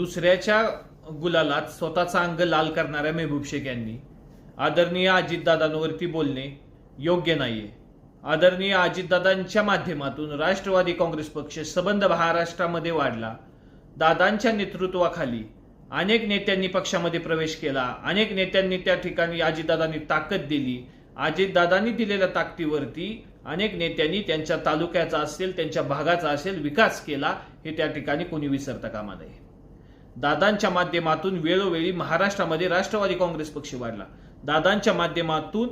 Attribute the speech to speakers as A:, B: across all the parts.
A: दुसऱ्याच्या गुलालात स्वतःचा अंग लाल करणाऱ्या मेहबूब शेख यांनी आदरणीय अजितदादांवरती बोलणे योग्य नाहीये. आदरणीय अजितदादांच्या माध्यमातून राष्ट्रवादी काँग्रेस पक्ष सबंध महाराष्ट्रामध्ये वाढला. दादांच्या नेतृत्वाखाली अनेक नेत्यांनी पक्षामध्ये प्रवेश केला. अनेक नेत्यांनी त्या ठिकाणी अजितदादांनी ताकद दिली. अजितदादांनी दिलेल्या ताकदीवरती अनेक नेत्यांनी त्यांच्या तालुक्याचा असेल त्यांच्या भागाचा असेल विकास केला हे त्या ठिकाणी कोणी विसरता कामा नये. दादांच्या माध्यमातून वेळोवेळी महाराष्ट्रामध्ये राष्ट्रवादी काँग्रेस पक्ष वाढला. दादांच्या माध्यमातून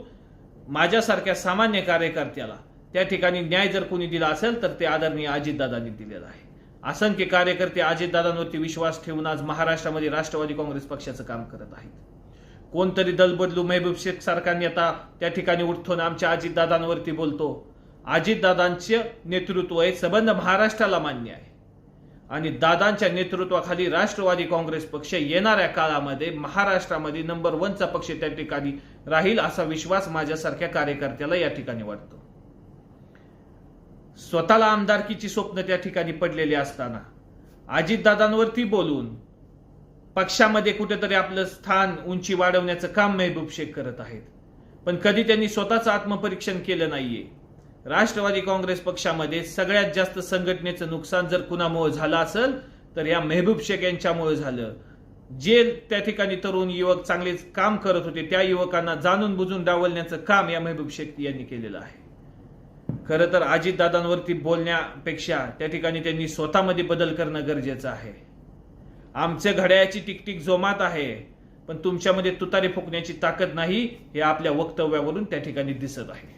A: माझ्यासारख्या सामान्य कार्यकर्त्याला त्या ठिकाणी न्याय जर कोणी दिला असेल तर ते आदरणीय अजितदादांनी दिलेला आहे. असंख्य कार्यकर्ते अजितदादांवरती विश्वास ठेवून आज महाराष्ट्रामध्ये राष्ट्रवादी काँग्रेस पक्षाचं काम करत आहेत. कोणतरी दल बदलू मेहबूब शेख सारखा नेता त्या ठिकाणी उठून आमच्या अजितदादांवरती बोलतो अजितदादांचे नेतृत्व हे संबंध महाराष्ट्राला मान्य आहे. आणि दादांच्या नेतृत्वाखाली राष्ट्रवादी काँग्रेस पक्ष येणाऱ्या काळामध्ये महाराष्ट्रामध्ये नंबर वनचा पक्ष त्या ठिकाणी राहील असा विश्वास माझ्यासारख्या कार्यकर्त्याला या ठिकाणी वाटतो. स्वतःला आमदारकीची स्वप्न त्या ठिकाणी पडलेली असताना अजितदादांवरती बोलून पक्षामध्ये कुठेतरी आपलं स्थान उंची वाढवण्याचं काम मेहबूब शेख करत आहेत. पण कधी त्यांनी स्वतःचं आत्मपरीक्षण केलं नाहीये. राष्ट्रवादी काँग्रेस पक्षामध्ये सगळ्यात जास्त संघटनेचं नुकसान जर कुणामुळे झालं असेल तर या मेहबूब शेख यांच्यामुळे झालं. जे त्या ठिकाणी तरुण युवक चांगलेच काम करत होते त्या युवकांना जाणून बुजून डावलण्याचं काम या मेहबूब शेख यांनी केलेलं आहे. खरं तर अजितदादांवरती बोलण्यापेक्षा त्या ठिकाणी त्यांनी स्वतःमध्ये बदल करणं गरजेचं आहे. आमच्या घड्याळाची टिकटिक जोमात आहे पण तुमच्यामध्ये तुतारी फुकण्याची ताकद नाही हे आपल्या वक्तव्यावरून त्या ठिकाणी दिसत आहे.